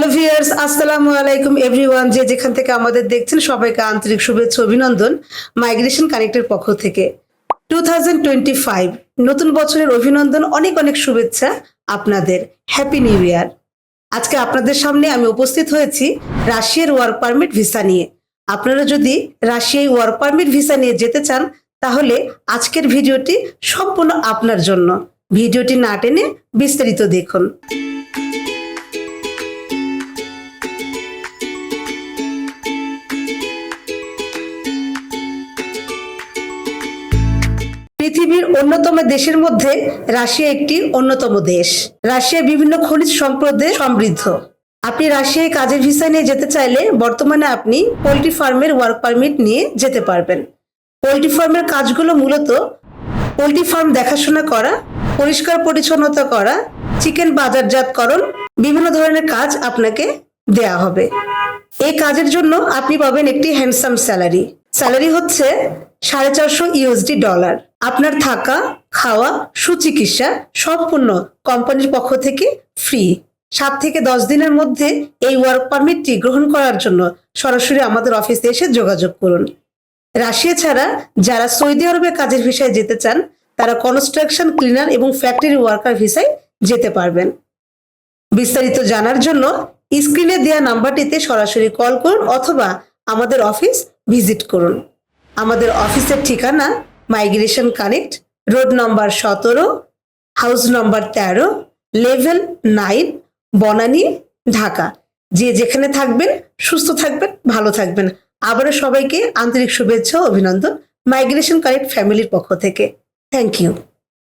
Hello viewers, আসসালামু আলাইকুম everyone. যে যেখান থেকে আমাদের দেখছেন, সবাইকে আন্তরিক শুভেচ্ছা অভিনন্দন মাইগ্রেশন কানেক্টের পক্ষ থেকে। টু নতুন বছরের অভিনন্দন, অনেক অনেক শুভেচ্ছা আপনাদের। হ্যাপি নিউ ইয়ার আজকে আপনাদের সামনে আমি উপস্থিত হয়েছি রাশিয়ার ওয়ার্ক পারমিট ভিসা নিয়ে। আপনারা যদি রাশিয়ায় ওয়ার্ক পারমিট ভিসা নিয়ে যেতে চান, তাহলে আজকের ভিডিওটি সম্পূর্ণ আপনার জন্য। ভিডিওটি না টেনে বিস্তারিত দেখুন। পৃথিবীর অন্যতম দেশের মধ্যে রাশিয়া একটি অন্যতম দেশ। রাশিয়া বিভিন্ন খনিজ সম্পদে সমৃদ্ধ। আপনি রাশিয়ায় কাজের ভিসা নিয়ে যেতে চাইলে বর্তমানে আপনি পোলট্রি ফার্মের ওয়ার্ক পারমিট নিয়ে যেতে পারবেন। পোলট্রি ফার্মের কাজগুলো মূলত পোলট্রি ফার্ম দেখাশোনা করা, পরিষ্কার পরিচ্ছন্নতা করা, চিকেন বাজারজাতকরণ, বিভিন্ন ধরনের কাজ আপনাকে দেয়া হবে। এই কাজের জন্য আপনি পাবেন একটি হ্যান্ডসাম স্যালারি স্যালারি হচ্ছে সাড়ে চারশো ইউএসডি ডলার। আপনার থাকা, খাওয়া, সুচিকিৎসা সম্পূর্ণ কোম্পানির পক্ষ থেকে ফ্রি সাত থেকে দশ দিনের মধ্যে এই ওয়ার্ক পারমিটটি গ্রহণ করার জন্য সরাসরি আমাদের অফিসে এসে যোগাযোগ করুন। রাশিয়া ছাড়া যারা সৌদি আরবে কাজের ভিসায় যেতে চান, তারা কনস্ট্রাকশন ক্লিনার এবং ফ্যাক্টরি ওয়ার্কার ভিসায় যেতে পারবেন। বিস্তারিত জানার জন্য স্ক্রিনে দেওয়া নাম্বারটিতে সরাসরি কল করুন অথবা আমাদের অফিস ভিজিট করুন। আমাদের অফিসের ঠিকানা মাইগ্রেশন কানেক্ট রোড নম্বর সতেরো হাউস নম্বর তেরো লেভেল নাইন বনানী, ঢাকা। যে যেখানে থাকবেন, সুস্থ থাকবেন, ভালো থাকবেন। আবারও সবাইকে আন্তরিক শুভেচ্ছা ও অভিনন্দন মাইগ্রেশন কানেক্ট ফ্যামিলির পক্ষ থেকে। Thank you